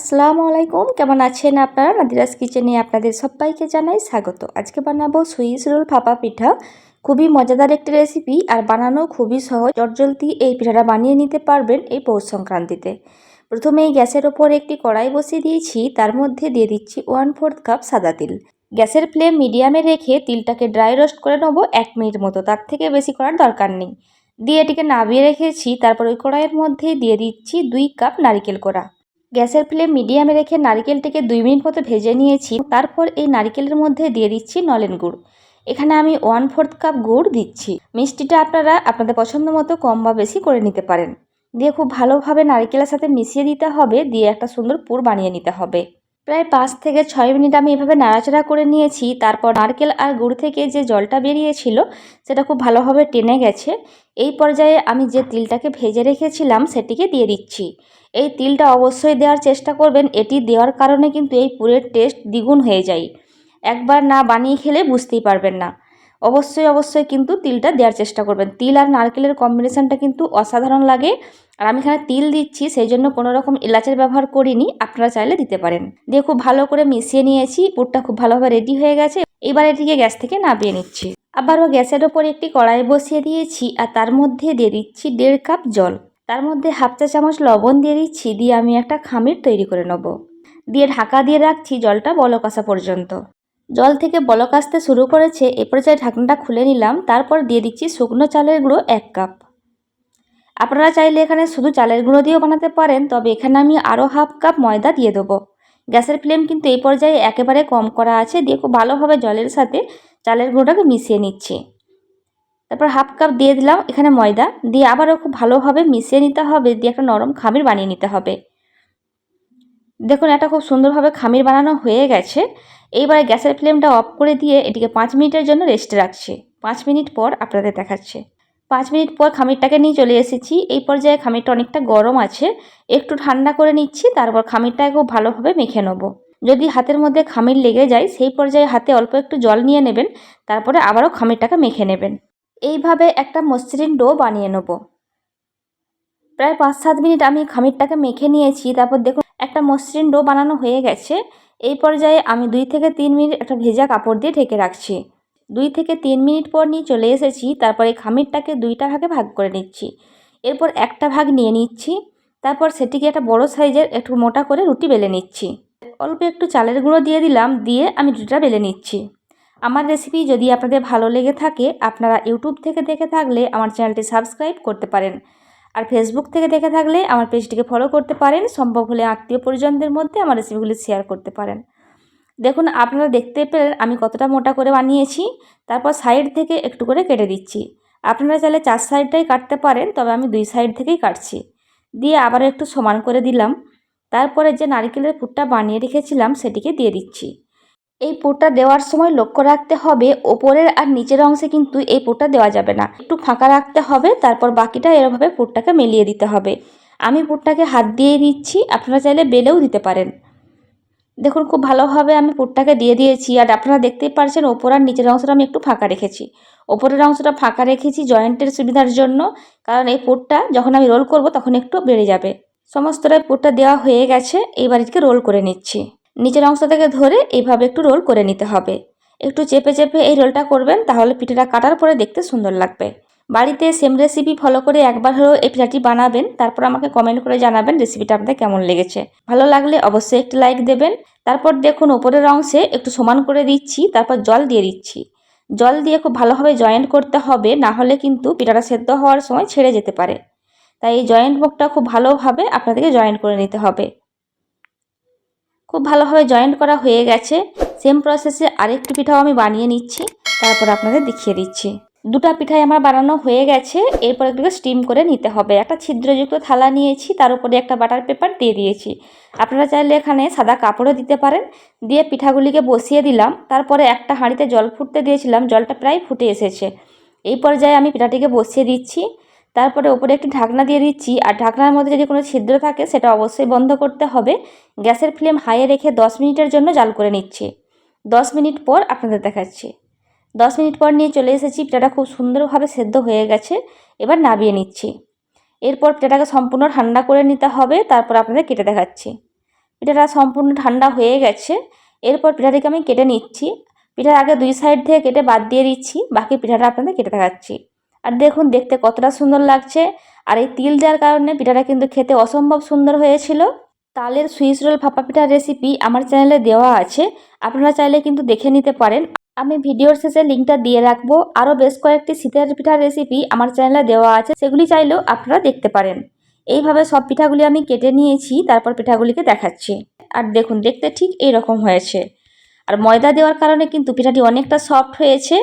আসসালামু আলাইকুম। কেমন আছেন আপনারা? নাদিরাস কিচেনে আপনাদের সবাইকে জানাই স্বাগত। আজকে বানাবো সুইস রোল ফাপা পিঠা। খুবই মজাদার একটি রেসিপি আর বানানো খুবই সহজ। জলদি এই পিঠাটা বানিয়ে নিতে পারবেন এই পৌষ সংক্রান্তিতে। প্রথমে গ্যাসের ওপর একটি কড়াই বসিয়ে দিয়েছি। তার মধ্যে দিয়ে দিচ্ছি ওয়ান ফোর্থ কাপ সাদা তিল। গ্যাসের ফ্লেম মিডিয়ামে রেখে তিলটাকে ড্রাই রোস্ট করে নেব এক মিনিট মতো। তার থেকে বেশি করার দরকার নেই। দিয়ে এটিকে নাবিয়ে রেখেছি। তারপর ওই কড়াইয়ের মধ্যে দিয়ে দিচ্ছি দুই কাপ নারিকেল কোড়া। গ্যাসের ফ্লেম মিডিয়ামে রেখে নারিকেলটিকে দুই মিনিট মতো ভেজে নিয়েছি। তারপর এই নারিকেলের মধ্যে দিয়ে দিচ্ছি নলেন গুড়। এখানে আমি ওয়ান ফোর্থ কাপ গুড় দিচ্ছি। মিষ্টিটা আপনারা আপনাদের পছন্দ মতো কম বা বেশি করে নিতে পারেন। দিয়ে খুব ভালোভাবে নারিকেলের সাথে মিশিয়ে দিতে হবে। দিয়ে একটা সুন্দর পুর বানিয়ে নিতে হবে। প্রায় পাঁচ থেকে ছয় মিনিট আমি এভাবে নাড়াচাড়া করে নিয়েছি, তারপর নারকেল আর গুড় থেকে যে জলটা বেরিয়েছিল, সেটা খুব ভালোভাবে টেনে গেছে। এই পর্যায়ে আমি যে তিলটাকে ভেজে রেখেছিলাম, সেটিকে দিয়ে দিচ্ছি। এই তিলটা অবশ্যই দেওয়ার চেষ্টা করবেন, এটি দেওয়ার কারণে কিন্তু এই পুরের টেস্ট দ্বিগুণ হয়ে যায়। একবার না বানিয়ে খেলে বুঝতেই পারবেন না। অবশ্যই অবশ্যই কিন্তু তিলটা দেওয়ার চেষ্টা করবেন। তিল আর নারকেলের কম্বিনেশানটা কিন্তু অসাধারণ লাগে। আর আমি এখানে তিল দিচ্ছি, সেই জন্য কোনো রকম এলাচের ব্যবহার করিনি, আপনারা চাইলে দিতে পারেন। দিয়ে খুব ভালো করে মিশিয়ে নিয়েছি, পুরটা খুব ভালোভাবে রেডি হয়ে গেছে। এবার এটিকে গ্যাস থেকে নামিয়ে নিচ্ছি। আবারও গ্যাসের ওপর একটি কড়াই বসিয়ে দিয়েছি, আর তার মধ্যে দিয়ে দিচ্ছি দেড় কাপ জল। তার মধ্যে হাফ চা চামচ লবণ দিয়ে দিচ্ছি, দিয়ে আমি একটা খামির তৈরি করে নেব। দিয়ে ঢাকা দিয়ে রাখছি জলটা বলক আসা পর্যন্ত। জল থেকে বলক আসতে শুরু করেছে এ পর্যায়ে ঢাকনাটা খুলে নিলাম, তারপর দিয়ে দিচ্ছি শুকনো চালের গুঁড়ো এক কাপ। আপনারা চাইলে এখানে শুধু চালের গুঁড়ো দিয়েও বানাতে পারেন, তবে এখানে আমি আরও হাফ কাপ ময়দা দিয়ে দেবো। গ্যাসের ফ্লেম কিন্তু এই পর্যায়ে একেবারে কম করা আছে, দিয়ে খুব ভালোভাবে জলের সাথে চালের গুঁড়োটাকে মিশিয়ে নিচ্ছি। তারপর হাফ কাপ দিয়ে দিলাম এখানে ময়দা, দিয়ে আবারও খুব ভালোভাবে মিশিয়ে নিতে হবে, দিয়ে একটা নরম খামির বানিয়ে নিতে হবে। দেখুন এটা খুব সুন্দরভাবে খামির বানানো হয়ে গেছে। এইবারে গ্যাসের ফ্লেমটা অফ করে দিয়ে এটিকে পাঁচ মিনিটের জন্য রেস্টে রাখছি। পাঁচ মিনিট পর আপনাদের দেখাচ্ছে। পাঁচ মিনিট পর খামিরটাকে নিয়ে চলে এসেছি। এই পর্যায়ে খামিরটা অনেকটা গরম আছে। একটু ঠান্ডা করে নিচ্ছি, তারপর খামিরটাকে খুব ভালোভাবে মেখে নেব। যদি হাতের মধ্যে খামির লেগে যায়, সেই পর্যায়ে হাতে অল্প একটু জল নিয়ে নেবেন, তারপরে আবারও খামিরটাকে মেখে নেবেন। এইভাবে একটা মসৃণ ডো বানিয়ে নেব। প্রায় পাঁচ সাত মিনিট আমি খামিরটাকে মেখে নিয়েছি। তারপর দেখুন, একটা মসৃণ ডো বানানো হয়ে গেছে। এই পর্যায়ে আমি দুই থেকে তিন মিনিট একটা ভেজা কাপড় দিয়ে ঢেকে রাখছি। দুই থেকে তিন মিনিট পর নিয়ে চলে এসেছি, তারপরে খামিরটাকে দুইটা ভাগে ভাগ করে নিচ্ছি। এরপর একটা ভাগ নিয়ে নিচ্ছি, তারপর সেটিকে একটা বড় সাইজের একটু মোটা করে রুটি বেলে নিচ্ছি। অল্প একটু চালের গুঁড়ো দিয়ে দিলাম, দিয়ে আমি রুটিটা বেলে নিচ্ছি। আমার রেসিপি যদি আপনাদের ভালো লেগে থাকে, আপনারা ইউটিউব থেকে দেখে থাকলে আমার চ্যানেলটি সাবস্ক্রাইব করতে পারেন। আর ফেসবুক থেকে দেখে থাকলে আমার পেজটিকে ফলো করতে পারেন। সম্ভব হলে আত্মীয় পরিজনদের মধ্যে আমার রেসিপিগুলি শেয়ার করতে পারেন। দেখুন, আপনারা দেখতে পেলেন আমি কতটা মোটা করে বানিয়েছি। তারপর সাইড থেকে একটু করে কেটে দিচ্ছি। আপনারা চাইলে চার সাইডটাই কাটতে পারেন, তবে আমি দুই সাইড থেকেই কাটছি। দিয়ে আবার একটু সমান করে দিলাম। তারপরে যে নারিকেলের পুরটা বানিয়ে রেখেছিলাম, সেটিকে দিয়ে দিচ্ছি। এই পুরটা দেওয়ার সময় লক্ষ্য রাখতে হবে, ওপরের আর নিচের অংশে কিন্তু এই পুরটা দেওয়া যাবে না। একটু ফাঁকা রাখতে হবে, তারপর বাকিটা এরভাবে পুরটাকে মেলিয়ে দিতে হবে। আমি পুরটাকে হাত দিয়ে দিচ্ছি আপনারা চাইলে বেলেও দিতে পারেন। দেখুন, খুব ভালোভাবে আমি পুরটাকে দিয়ে দিয়েছি, আর আপনারা দেখতেই পারছেন ওপর আর নিচের অংশটা আমি একটু ফাঁকা রেখেছি। ওপরের অংশটা ফাঁকা রেখেছি জয়েন্টের সুবিধার জন্য, কারণ এই পুরটা যখন আমি রোল করব তখন একটু বেড়ে যাবে। সমস্তটাই পুরটা দেওয়া হয়ে গেছে এইবার এটিকে রোল করে নিচ্ছি। নিচের অংশ থেকে ধরে এইভাবে একটু রোল করে নিতে হবে। একটু চেপে চেপে এই রোলটা করবেন, তাহলে পিঠাটা কাটার পরে দেখতে সুন্দর লাগবে। বাড়িতে সেম রেসিপি ফলো করে একবার হলেও এই পিঠাটি বানাবেন, তারপর আমাকে কমেন্ট করে জানাবেন রেসিপিটা আপনাদের কেমন লেগেছে। ভালো লাগলে অবশ্যই একটি লাইক দেবেন। তারপর দেখুন ওপরের অংশে একটু সমান করে দিচ্ছি, তারপর জল দিয়ে দিচ্ছি। জল দিয়ে খুব ভালোভাবে জয়েন্ট করতে হবে, না হলে কিন্তু পিঠাটা সেদ্ধ হওয়ার সময় ছেড়ে যেতে পারে। তাই এই জয়েন্ট বুকটা খুব ভালোভাবে আপনাদেরকে জয়েন্ট করে নিতে হবে। খুব ভালোভাবে জয়েন্ট করা হয়ে গেছে। সেম প্রসেসে আরেকটি পিঠাও আমি বানিয়ে নিচ্ছি। তারপর আপনাদের দেখিয়ে দিচ্ছি। দুটা পিঠাই আমার বানানো হয়ে গেছে। এরপর এগুলোকে স্টিম করে নিতে হবে। একটা ছিদ্রযুক্ত থালা নিয়েছি, তার উপরে একটা বাটার পেপার দিয়ে দিয়েছি। আপনারা চাইলে এখানে সাদা কাপড়ও দিতে পারেন। দিয়ে পিঠাগুলিকে বসিয়ে দিলাম। তারপরে একটা হাঁড়িতে জল ফুটতে দিয়েছিলাম। জলটা প্রায় ফুটে এসেছে। এই পর্যায়ে আমি পিঠাটিকে বসিয়ে দিচ্ছি। তারপরে ওপরে একটি ঢাকনা দিয়ে দিচ্ছি, আর ঢাকনার মধ্যে যদি কোনো ছিদ্র থাকে সেটা অবশ্যই বন্ধ করতে হবে। গ্যাসের ফ্লেম হাইয়ে রেখে দশ মিনিটের জন্য জাল করে নিচ্ছি। দশ মিনিট পর আপনাদের দেখাচ্ছি। দশ মিনিট পর নিয়ে চলে এসেছি, পিঠাটা খুব সুন্দরভাবে সেদ্ধ হয়ে গেছে। এবার নাবিয়ে নিচ্ছি। এরপর পিঠাটাকে সম্পূর্ণ ঠান্ডা করে নিতে হবে, তারপর আপনাদের কেটে দেখাচ্ছি। পিঠাটা সম্পূর্ণ ঠান্ডা হয়ে গেছে। এরপর পিঠাটিকে আমি কেটে নিচ্ছি। পিঠার আগে দুই সাইড থেকে কেটে বাদ দিয়ে দিচ্ছি, বাকি পিঠাটা আপনাদের কেটে দেখাচ্ছি। আর দেখুন, দেখতে কতটা সুন্দর লাগছে। আর এই তিল দেওয়ার কারণে পিঠাটা কিন্তু খেতে অসম্ভব সুন্দর হয়েছিল। তালের সুইস রোল ভাপা পিঠার রেসিপি আমার চ্যানেলে দেওয়া আছে। আপনারা চাইলে কিন্তু দেখে নিতে পারেন। আমি ভিডিওর শেষে লিঙ্কটা দিয়ে রাখব। আরও বেশ কয়েকটি শীতের পিঠার রেসিপি আমার চ্যানেলে দেওয়া আছে। সেগুলি চাইলেও আপনারা দেখতে পারেন। এইভাবে সব পিঠাগুলি আমি কেটে নিয়েছি, তারপর পিঠাগুলিকে দেখাচ্ছি। আর দেখুন, দেখতে ঠিক এই রকম হয়েছে। আর ময়দা দেওয়ার কারণে কিন্তু পিঠাটি অনেকটা সফট হয়েছে।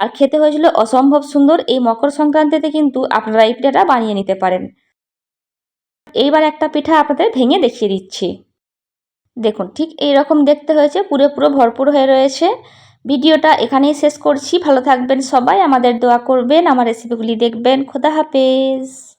আর খেতে হয়েছিল অসম্ভব সুন্দর এই মকর সংক্রান্তিতে কিন্তু আপনারা এই পিঠাটা বানিয়ে নিতে পারেন। এইবার একটা পিঠা আপনাদের ভেঙে দেখিয়ে দিচ্ছি। দেখুন, ঠিক এই রকম দেখতে হয়েছে পুরো পুরো ভরপুর হয়ে রয়েছে। ভিডিওটা এখানেই শেষ করছি। ভালো থাকবেন সবাই। আমাদের দোয়া করবেন, আমার রেসিপিগুলি দেখবেন। খোদা হাফেজ।